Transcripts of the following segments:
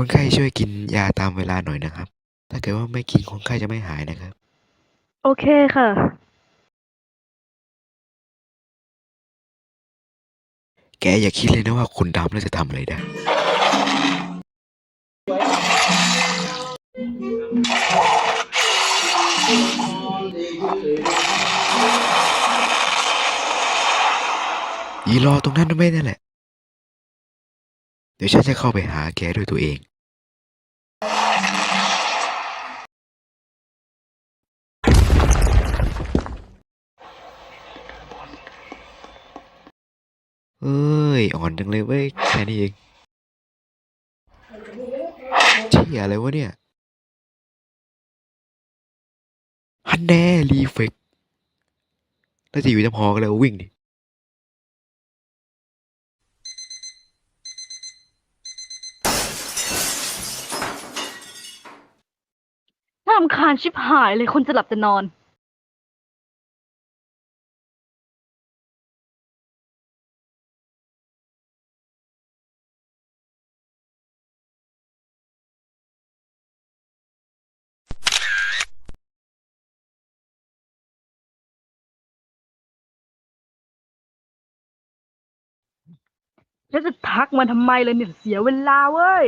คนไข้ช่วยกินยาตามเวลาหน่อยนะครับ ถ้าเกิดว่าไม่กินคนไข้จะไม่หายนะครับ โอเคค่ะ แกอย่าคิดเลยนะว่าคนดำน่าจะทำอะไรได้ยีรอตรงนั้นไม่นั่นแหละ เดี๋ยวฉันจะเข้าไปหาแกด้วยตัวเอง เอ้ย อ่อนจังเลยเว้ย แค่นี้เองเชี่ยอะไรวะเนี่ย ฮันแน่รีเฟกน่าจะอยู่จำพอกันแล้ววิ่งดิารำคาญชิบหายเลยคนจะหลับจะนอนแล้วจะทักมาทำไมเลยเนี่ยเสียเวลาเว้ย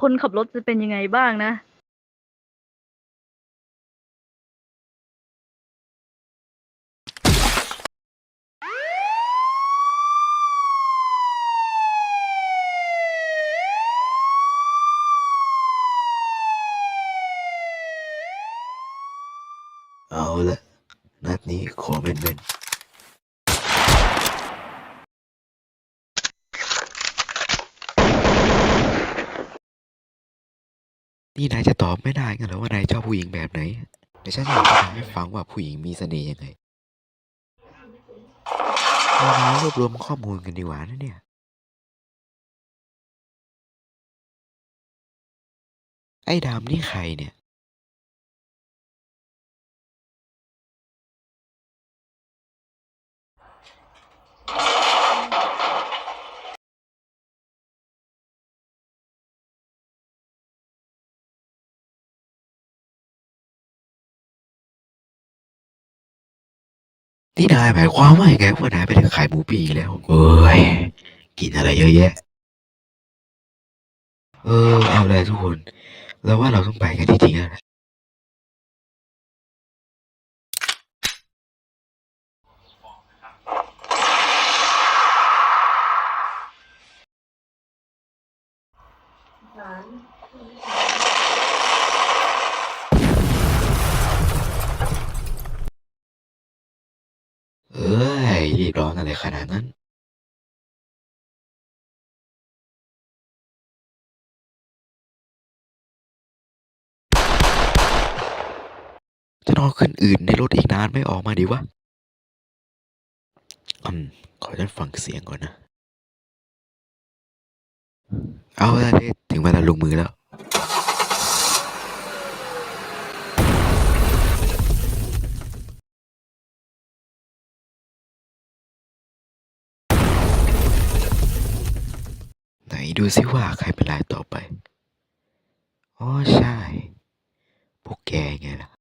คนขับรถจะเป็นยังไงบ้างนะเอาละนัดนี้ขอเป็นเป็น นี่นายจะตอบไม่ได้กันเหรอว่านายชอบผู้หญิงแบบไหนเดี๋ยวฉันจะอธิบายให้ฟังว่าผู้หญิงมีเสน่ห์ยังไงเรามารวบรวมข้อมูลกันดีกว่านะเนี่ยไอ้ดำนี่ใครเนี่ย นี่นายหมายความว่ายังไงว่านายไปถึงขายหมูปีกแล้วเอ้ยกินอะไรเยอะแยะ เออเอาเลยทุกคนแล้วว่าเราต้องไปกันจริงๆแล้วนะ ร้อนอะไรขนาดนั้นจะนอนขึ้นอื่นในรถอีกนานไม่ออกมาดีวะ อืม ขอฉันฟังเสียงก่อนนะ เอาละเดถึงเวลาลงมือแล้ว ดูซิว่าใครเป็นรายต่อไป อ๋อใช่ พวกแกไงล่ะ